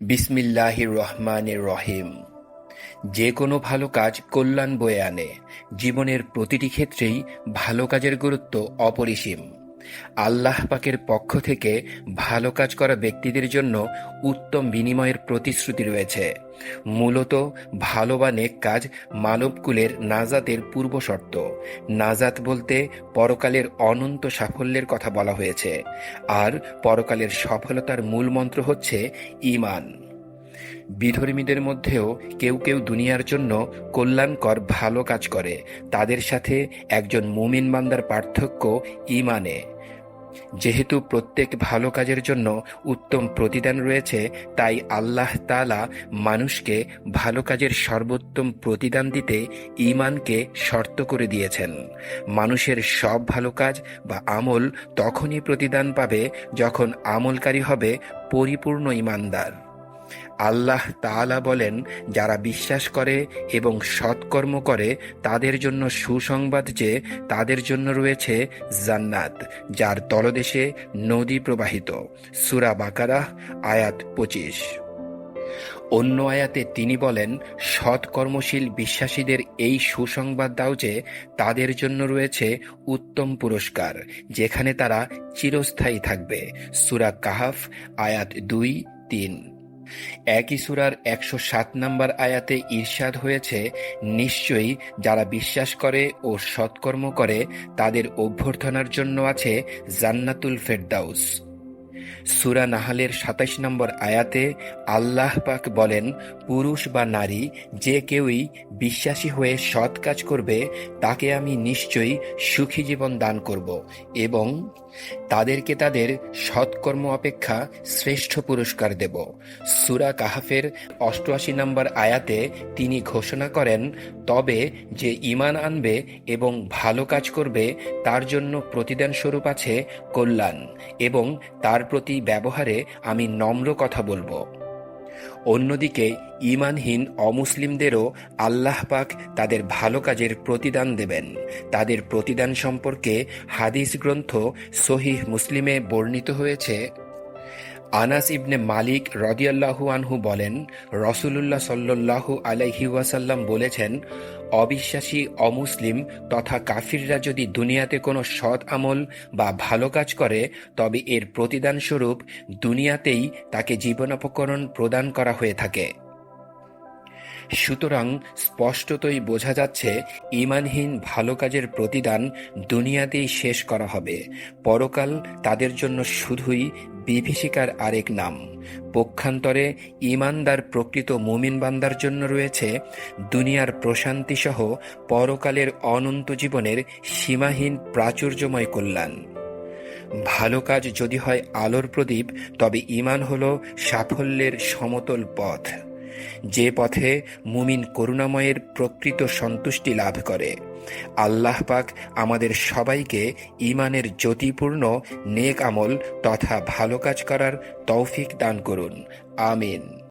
বিসমিল্লাহির রহমান রহিম। যে কোনো ভালো কাজ কল্যাণ বয়ে আনে। জীবনের প্রতিটি ক্ষেত্রেই ভালো কাজের গুরুত্ব অপরিসীম। আল্লাহ পাকের পক্ষ থেকে ভালো কাজ করা ব্যক্তিদের জন্য উত্তম বিনিময়ের প্রতিশ্রুতি রয়েছে। মূলত ভালো বা নেক কাজ মানবকুলের নাজাতের পূর্বশর্ত নাজাত বলতে পরকালের অনন্ত সাফল্যের কথা বলা হয়েছে। আর পরকালের সফলতার মূল মন্ত্র হচ্ছে ঈমান বিধর্মীদের মধ্যেও কেউ কেউ দুনিয়ার জন্য কল্যাণকর ভালো কাজ করে। তাদের সাথে একজন মুমিন বান্দার পার্থক্য ঈমানে। যেহেতু প্রত্যেক ভালো কাজের জন্য উত্তম প্রতিদান রয়েছে, তাই আল্লাহ তাআলা মানুষকে ভালো কাজের সর্বোত্তম প্রতিদান দিতে ঈমানকে শর্ত করে দিয়েছেন। মানুষের সব ভালো কাজ বা আমল তখনই প্রতিদান পাবে যখন আমলকারী হবে পরিপূর্ণ ঈমানদার। আল্লাহ তাআলা বলেন, যারা বিশ্বাস করে এবং সৎকর্ম করে, তাদের জন্য সুসংবাদ যে তাদের জন্য রয়েছে জান্নাত, যার তলদেশে নদী প্রবাহিত। সুরা বাকারাহ, আয়াত পঁচিশ। অন্য আয়াতে তিনি বলেন সৎ কর্মশীল বিশ্বাসীদের এই সুসংবাদ দাও যে তাদের জন্য রয়েছে উত্তম পুরস্কার, যেখানে তারা চিরস্থায়ী থাকবে। সুরা কাহাফ, আয়াত দুই, তিন। একই সুরার একশো সাত নম্বর আয়াতে ঈর্ষাদ হয়েছে, নিশ্চয়ই যারা বিশ্বাস করে ও সৎকর্ম করে তাদের অভ্যর্থনার জন্য আছে জান্নাতুল ফেরদাউস। সুরা নাহালের সাতাইশ নম্বর আয়াতে আল্লাহ পাক বলেন, পুরুষ বা নারী যে কেউই বিশ্বাসী হয়ে সৎ কাজ করবে, তাকে আমি নিশ্চয়ই সুখী জীবন দান করব এবং তাদেরকে তাদের সৎকর্ম অপেক্ষা শ্রেষ্ঠ পুরস্কার দেব। সুরা কাহাফের অষ্টআশি নম্বর আয়াতে তিনি ঘোষণা করেন, তবে যে ইমান আনবে এবং ভালো কাজ করবে, তার জন্য প্রতিদান স্বরূপ আছে কল্যাণ এবং তার প্রতি ব্যবহারে আমি নম্র কথা বলব। অন্যদিকে ইমানহীন অমুসলিমদেরও আল্লাহ পাক তাদের ভালো কাজের প্রতিদান দেবেন। তাদের প্রতিদান সম্পর্কে হাদিস গ্রন্থ সহিহ মুসলিমে বর্ণিত হয়েছে আনাস ইবনে মালিক রদিয়াল্লাহু আনহু বলেন, রসুলুল্লাহ সাল্লাল্লাহু আলাইহি ওয়াসাল্লাম বলেছেন, অবিশ্বাসী, অমুসলিম তথা কাফিররা যদি দুনিয়াতে কোনো সৎ আমল বা ভালো কাজ করে, তবে এর প্রতিদান স্বরূপ দুনিয়াতেই তাকে জীবনোপকরণ প্রদান করা হয়ে থাকে। সুতরাং স্পষ্টতই বোঝা যাচ্ছে, ইমানহীন ভালো কাজের প্রতিদান দুনিয়াতেই শেষ করা হবে। পরকাল তাদের জন্য শুধুই বিভীষিকার আরেক নাম। পক্ষান্তরে ইমানদার প্রকৃত মুমিন বান্দার জন্য রয়েছে দুনিয়ার প্রশান্তি সহ পরকালের অনন্ত জীবনের সীমাহীন প্রাচুর্যময় কল্যাণ। ভালো কাজ যদি হয় আলোর প্রদীপ, তবে ইমান হল সাফল্যের সমতল পথ। যে পথে মুমিন করুণাময়ের প্রকৃত সন্তুষ্টি লাভ করে। আল্লাহ পাক আমাদের সবাইকে ইমানের জ্যোতিপূর্ণ নেক আমল তথা ভালো কাজ করার তৌফিক দান করুন। আমিন।